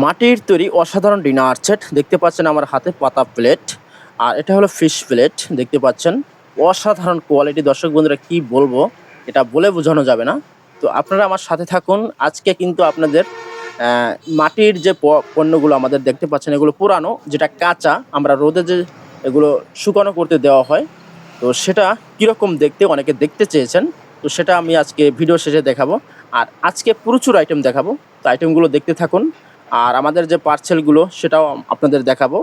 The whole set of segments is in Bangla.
মাটির তৈরি অসাধারণ ডিনার সেট। দেখতে পাচ্ছেন আমার হাতে পাতা প্লেট। আর এটা হলো ফিশ প্লেট। দেখতে পাচ্ছেন, অসাধারণ কোয়ালিটি। দর্শক বন্ধুরা, কি বলব? এটা বলে বোঝানো যাবে না। তো আপনারা আমার সাথে থাকুন। আজকে কিন্তু আপনাদের মাটির যে পণ্যগুলো আমাদের দেখতে পাচ্ছেন, এগুলো পুরানো, যেটা কাঁচা, আমরা রোদে যে এগুলো শুকানো করতে দেওয়া হয়। তো সেটা কীরকম দেখতে, অনেকে দেখতে চেয়েছেন। তো সেটা আমি আজকে ভিডিও শেষে দেখাবো। আর আজকে প্রচুর আইটেম দেখাবো। তো আইটেমগুলো দেখতে থাকুন। আর আমাদের যে পার্সেলগুলো সেটাও আপনাদের দেখাবো।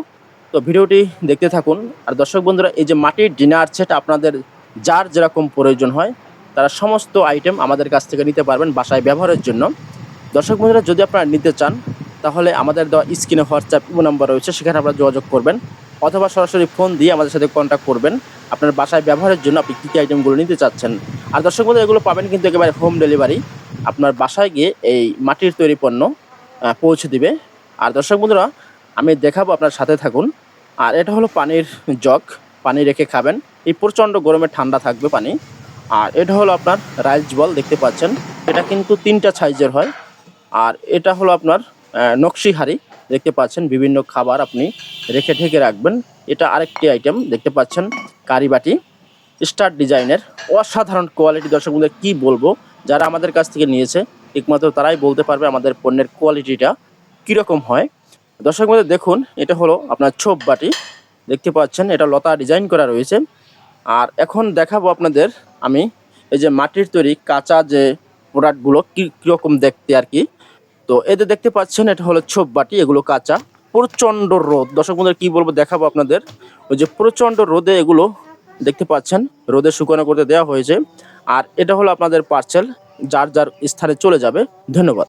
তো ভিডিওটি দেখতে থাকুন। আর দর্শক বন্ধুরা, এই যে মাটির ডিনার সেট আপনাদের যার যেরকম প্রয়োজন হয়, তারা সমস্ত আইটেম আমাদের কাছ থেকে নিতে পারবেন বাসায় ব্যবহারের জন্য। দর্শক বন্ধুরা, যদি আপনারা নিতে চান, তাহলে আমাদের দেওয়া স্ক্রিনে হোয়াটসঅ্যাপ ইমো নাম্বার রয়েছে, সেখানে আপনারা যোগাযোগ করবেন অথবা সরাসরি ফোন দিয়ে আমাদের সাথে কন্ট্যাক্ট করবেন। আপনার বাসায় ব্যবহারের জন্য আপনি কী কী আইটেমগুলো নিতে চাচ্ছেন। আর দর্শক বন্ধু এগুলো পাবেন কিন্তু একেবারে হোম ডেলিভারি আপনার বাসায় গিয়ে এই মাটির তৈরি পণ্য পৌঁছে দিবে। আর দর্শক বন্ধুরা, আমি দেখাবো আপনার সাথে থাকুন। আর এটা হলো পানির জগ, পানি রেখে খাবেন। এই প্রচণ্ড গরমে ঠান্ডা থাকবে পানি। আর এটা হলো আপনার রাইস বল, দেখতে পাচ্ছেন। এটা কিন্তু তিনটা সাইজের হয়। আর এটা হলো আপনার নকশি হাঁড়ি দেখতে পাচ্ছেন। বিভিন্ন খাবার আপনি রেখে ঢেকে রাখবেন। এটা আরেকটি আইটেম দেখতে পাচ্ছেন, কারিবাটি। স্টার ডিজাইনের অসাধারণ কোয়ালিটি দর্শক বন্ধুরা, কি বলব? যারা আমাদের কাছ থেকে নিয়েছে একমাত্র তারাই বলতে পারবে আমাদের পণ্যের কোয়ালিটিটা কীরকম হয়। দর্শক বন্ধু দেখুন, এটা হলো আপনার ছোপ বাটি। দেখতে পাচ্ছেন, এটা লতা ডিজাইন করা রয়েছে। আর এখন দেখাবো আপনাদের আমি এই যে মাটির তৈরি কাঁচা যে প্রোডাক্টগুলো কী, কীরকম দেখতে আর কি। তো এতে দেখতে পাচ্ছেন, এটা হলো ছোপ বাটি, এগুলো কাঁচা। প্রচণ্ড রোদ। দর্শক বন্ধুরা কী বলব, দেখাবো আপনাদের। ওই যে প্রচণ্ড রোদে এগুলো দেখতে পাচ্ছেন, রোদে শুকনো করতে দেওয়া হয়েছে। আর এটা হলো আপনাদের পার্সেল যার যার স্থানে চলে যাবে। ধন্যবাদ।